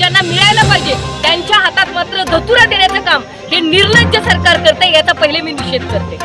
ज्यांना मिळायला पाहिजे त्यांच्या हातात मात्र धतुरा देण्याचं काम हे निर्लज्ज सरकार करते याचा पहिले मी निषेध करते.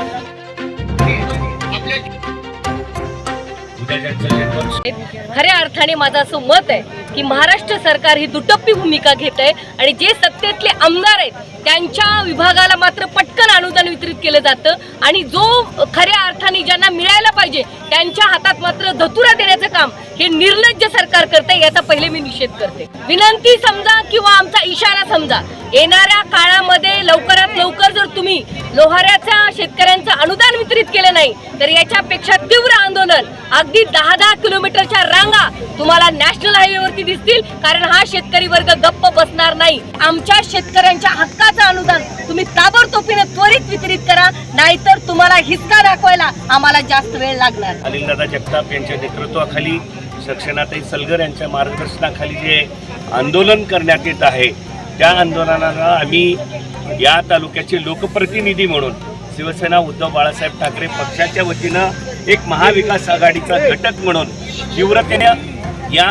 खऱ्या अर्थाने माझं असं मत आहे की महाराष्ट्र सरकार ही दुटप्पी भूमिका घेत आहे आणि जे सत्तेतले आमदार आहेत त्यांच्या विभागाला मात्र पटकन अनुदान वितरित केलं जातं आणि जो खऱ्या अर्थाने ज्यांना मिळायला पाहिजे त्यांच्या हातात मात्र धतुरा देण्याचं काम हे निर्लज्ज सरकार करते याचा पहिले मी निषेध करते. विनंती समजा किंवा आमचा इशारा समजा येणाऱ्या काळामध्ये लवकरात लवकर जर तुम्ही लोहाऱ्याच्या शेतकऱ्यांचं अनुदान वितरित केलं नाही तर याच्यापेक्षा तीव्र आंदोलन अगदी दहा दहा किलोमीटरच्या रांगा तुम्हाला नॅशनल हायवेवरती दिसतील कारण हा शेतकरी वर्ग गप्प बसणार नाही. आमच्या शेतकऱ्यांच्या हक्काचं अनुदान तुम्ही ताबडतोबीने त्वरित वितरित करा नाहीतर तुम्हाला हिसका दाखवायला आम्हाला जास्त वेळ लागणार. अनिलदादा जगताप यांच्या नेतृत्वाखाली सक्षनाताई सलगर यांच्या मार्गदर्शनाखाली जे आंदोलन करण्यात येत आहे त्या आंदोलनाला आम्ही या तालुक्याचे लोकप्रतिनिधी म्हणून शिवसेना उद्धव बाळासाहेब ठाकरे पक्षाच्या वतीनं एक महाविकास आघाडीचा घटक म्हणून तीव्रतेने या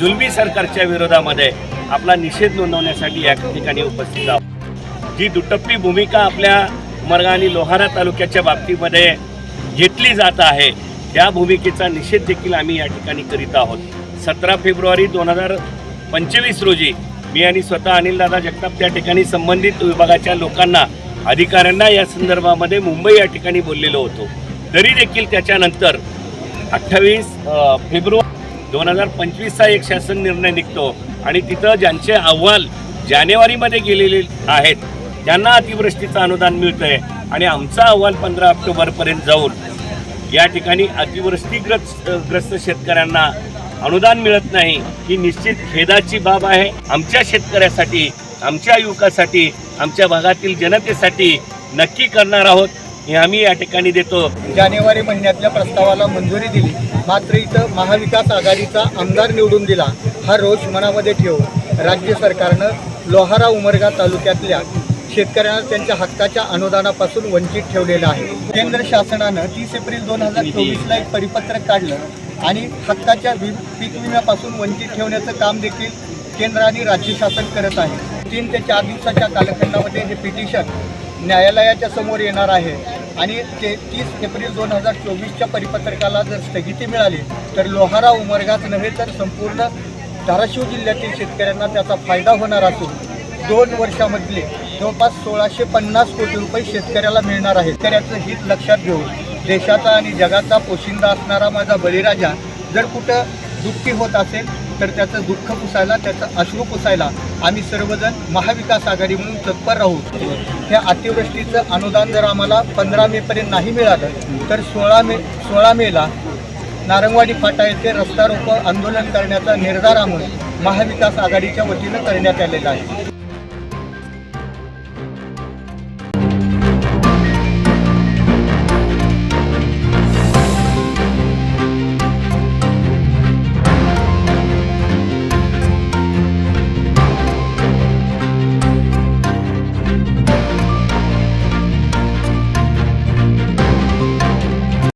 जुलमी सरकारच्या विरोधामध्ये आपला निषेध नोंदवण्यासाठी या ठिकाणी उपस्थित आहोत. जी दुटप्पी भूमिका आपल्या उमरगा आणि लोहारा तालुक्याच्या बाबतीमध्ये घेतली जात आहे त्या भूमिकेचा निषेध देखील आम्ही या ठिकाणी करीत आहोत. सतरा फेब्रुवारी दोन हजार पंचवीस रोजी मी आणि स्वतः अनिलदादा जगताप त्या ठिकाणी संबंधित विभागाच्या लोकांना अधिकाऱ्यांना या संदर्भामध्ये मुंबई या ठिकाणी बोललेलो होतो. तरी देखील त्याच्यानंतर अठ्ठावीस फेब्रुवारी दोन हजार पंचवीसचा एक शासन निर्णय निघतो आणि तिथं ज्यांचे अहवाल जानेवारीमध्ये गेलेले आहेत त्यांना अतिवृष्टीचं अनुदान मिळतं आहे आणि आमचा अहवाल पंधरा ऑक्टोबरपर्यंत जाऊन या ठिकाणी अतिवृष्टीग्रस्त ग्रस्त शेतकऱ्यांना अनुदान मिळत नाही ही निश्चित खेदाची बाब आहे. आमच्या शेतकऱ्यासाठी आमच्या युवकासाठी आमच्या भागातील जनतेसाठी नक्की करणार आहोत. हे आम्ही या ठिकाणी देतो. जानेवारी महिन्यातल्या प्रस्तावाला मंजुरी दिली. मात्र इथं महाविकास आघाडीचा आमदार निवडून दिला. हा रोष मनामध्ये ठेवून राज्य सरकारनं लोहारा उमरगा तालुक्यातल्या शेतकऱ्यांना त्यांच्या हक्काच्या अनुदानापासून वंचित ठेवलेलं आहे. केंद्र शासनानं तीस एप्रिल दोन हजार चोवीसला एक परिपत्रक काढलं आणि हक्काच्या वि पीक विम्यापासून वंचित ठेवण्याचं काम देखील केंद्र आणि राज्य शासन करत आहे. तीन ते चार दिवसाच्या कालखंडामध्ये हे पिटिशन न्यायालयाच्या समोर येणार आहे. आणि ते तीस एप्रिल दोन हजार चोवीसच्या परिपत्रकाला जर स्थगिती मिळाली तर लोहारा उमरगाच नव्हे तर संपूर्ण धाराशिव जिल्ह्यातील शेतकऱ्यांना त्याचा फायदा होणार असून दोन वर्षामधले जवळपास सोळाशे पन्नास कोटी रुपये शेतकऱ्याला मिळणार आहे शेतकऱ्याचं हित लक्षात घेऊन देशाचा आणि जगाचा पोशिंदा असणारा माझा बळीराजा जर कुठं दुःखी होत असेल तर त्याचं दुःख पुसायला त्याचं अश्रू पुसायला आम्ही सर्वजण महाविकास आघाडी म्हणून तत्पर राहू. ह्या अतिवृष्टीचं अनुदान जर आम्हाला पंधरा मेपर्यंत नाही मिळालं तर सोळा मे सोळा मेला नारंगवाडी फाटा येथे रस्ता रोको आंदोलन करण्याचा निर्धार आम्ही महाविकास आघाडीच्या वतीनं करण्यात आलेला आहे.